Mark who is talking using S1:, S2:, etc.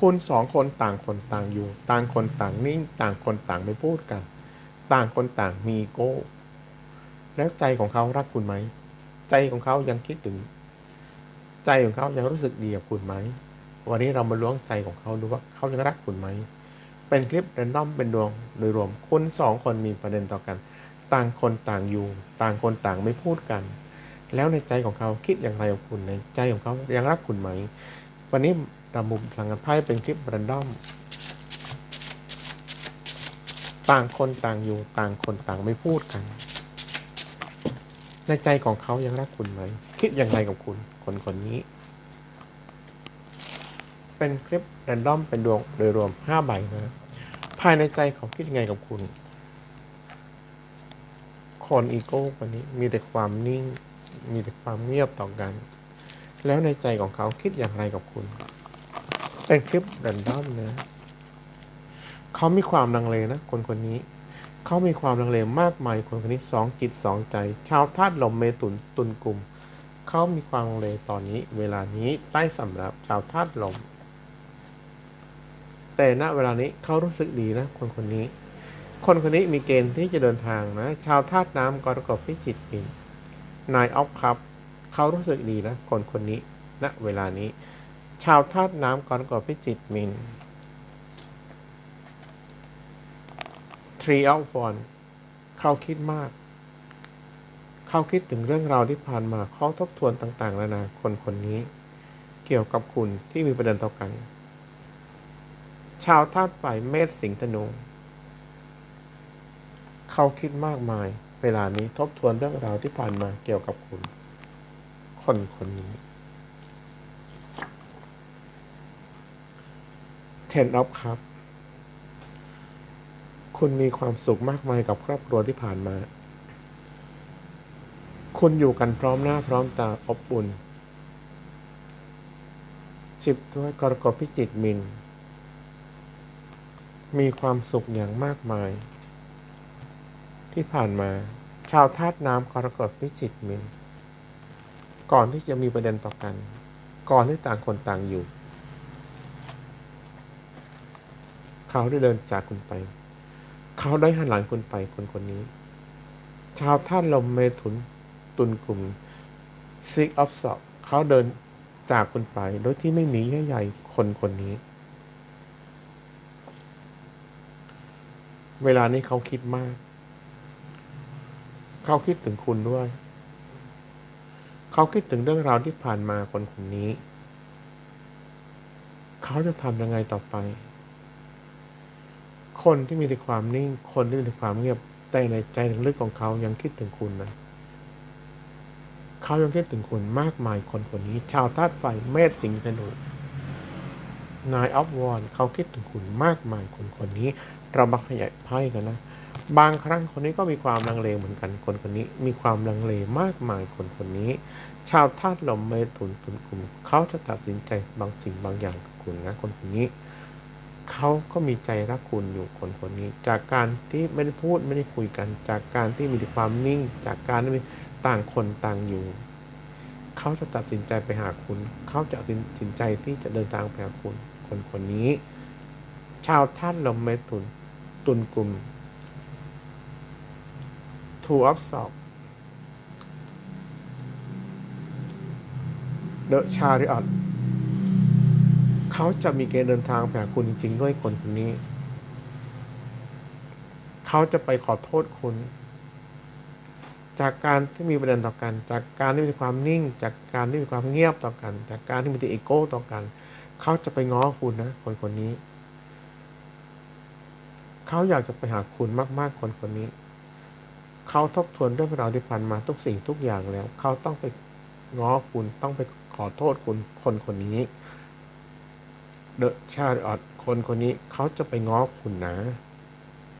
S1: คุณสองคนต่างคนต่างอยู่ ต่างคนต่างนิ่ง ต่างคนต่างไม่พูดกัน ต่างคนต่างมีโก้ แล้วใจของเขารักคุณไหม ใจของเขายังคิดถึง ใจของเขายังรู้สึกดีกับคุณไหม วันนี้เรามาล้วงใจของเขาดูว่าเขายังรักคุณไหม เป็นคลิปเรนดอมเป็นดวงโดยรวมคุณสองคนมีประเด็นต่อกัน ต่างคนต่างอยู่ ต่างคนต่างไม่พูดกัน แล้วในใจของเขาคิดอย่างไรกับคุณในใจของเขายังรักคุณไหม วันนี้ เรามุมพลังงานไพ่เป็นคลิปเรนดอม ต่างคนต่างอยู่ต่างคนต่างไม่พูดกัน ในใจของเขายังรักคุณไหม คิดอย่างไรกับคุณ คนคนนี้ เป็นคลิปแรนดอมเป็นดวงโดยรวม5ใบนะ ภายในใจเขาคิดยังไงกับคุณ คนอีโก้คนนี้มีแต่ความนิ่ง มีแต่ความเงียบต่อกันแล้วในใจของเขาคิดอย่างไรกับคุณ เป็นคลิปแรนดอมนะเขามีความลังเลนะ คนคนนี้ เขามีความลังเลมากมายคนคนนี้สองจิตสองใจ ชาวธาตุลมเมตุนตุนกลุ่ม เขามีความลังเลตอนนี้ เวลานี้ใต้สำหรับชาวธาตุลม แต่ณเวลานี้เขารู้สึกดีนะ คนคนนี้ คนคนนี้มีเกณฑ์ที่จะเดินทางนะ ชาวธาตุน้ำกรกฎพิจิตรปินนายออฟครับ เขารู้สึกดีนะ คนคนนี้ณเวลานี้ ชาวธาตุน้ำกรกฎพิจิตรมิน Tree of One เขาคิดมาก เขาคิดถึงเรื่องราวที่ผ่านมาเขาทบทวนต่าง ๆ นานาคนคนนี้ เกี่ยวกับคุณที่มีประเด็นต่อกัน ชาวธาตุไฟเมษสิงห์ธนู เขาคิดมากมาย เวลานี้ทบทวนเรื่องราวที่ผ่านมาเกี่ยวกับคุณ คนคนนี้ Ten of cup คุณมีความสุขมากมายกับครอบครัวที่ผ่านมา คุณอยู่กันพร้อมหน้าพร้อมตาอบอุ่นสิบถ้วยกรกฎพิจิกมิน มีความสุขอย่างมากมาย ที่ผ่านมา ชาวธาตุน้ำกรกฎพิจิกมิน ก่อนที่จะมีประเด็นต่อกัน ก่อนที่ต่างคนต่างอยู่ เขาได้เดินจากคุณไป เขาได้หันหลังคุณไปคนคนนี้ ชาวท่านลมเมถุนตุนกลุ่มซิกออฟสอบเขาเดินจากคุณไป โดยที่ไม่มีเยื่อใยคนคนนี้ เวลานี้เขาคิดมาก เขาคิดถึงคุณด้วย เขาคิดถึงเรื่องราวที่ผ่านมาคนคนนี้ เขาจะทำยังไงต่อไป คนที่มีแต่ความนิ่ง คนที่มีแต่ความเงียบ แต่ในใจลึกของเขายังคิดถึงคุณนะ เขายังคิดถึงคุณมากมายคนคนนี้ ชาวธาตุไฟเมษสิงห์ธนูนายออฟวอนเขาคิดถึงคุณมากมายคนคนนี้ เรามาขยายไพ่กันนะ บางครั้งคนนี้ก็มีความลังเลเหมือนกันคนคนนี้ มีความลังเลมากมายคนคนนี้ ชาวธาตุลมเมถุนตุนกลุ่มเขาจะตัดสินใจบางสิ่งบางอย่างกับคุณนะคนคนนี้ เขาก็มีใจรักคุณอยู่คนคนนี้ จากการที่ไม่ได้พูดไม่ได้คุยกัน จากการที่มีความนิ่ง จากการที่ต่างคนต่างอยู่ เขาจะตัดสินใจไปหาคุณ เขาจะตัดสินใจที่จะเดินทางไปหาคุณ คนคนนี้ ชาวท่านลมเมตุนตุนกลุ่ม two of s o p the chariot เขาจะมีเกณฑ์เดินทางไปหาคุณจริง ๆ ด้วยคนคนนี้ เขาจะไปขอโทษคุณ จากการที่มีประเด็นต่อกัน จากการที่มีความนิ่ง จากการที่มีความเงียบต่อกัน จากการที่มีแต่อีโก้ต่อกัน เขาจะไปง้อคุณนะคนคนนี้ เขาอยากจะไปหาคุณมากๆคนคนนี้ เขาทบทวนเรื่องราวที่ผ่านมาทุกสิ่งทุกอย่างแล้ว เขาต้องไปง้อคุณต้องไปขอโทษคุณคนคนนี้ เดอะชาริออตคนคนนี้เขาจะไปง้อคุณนะ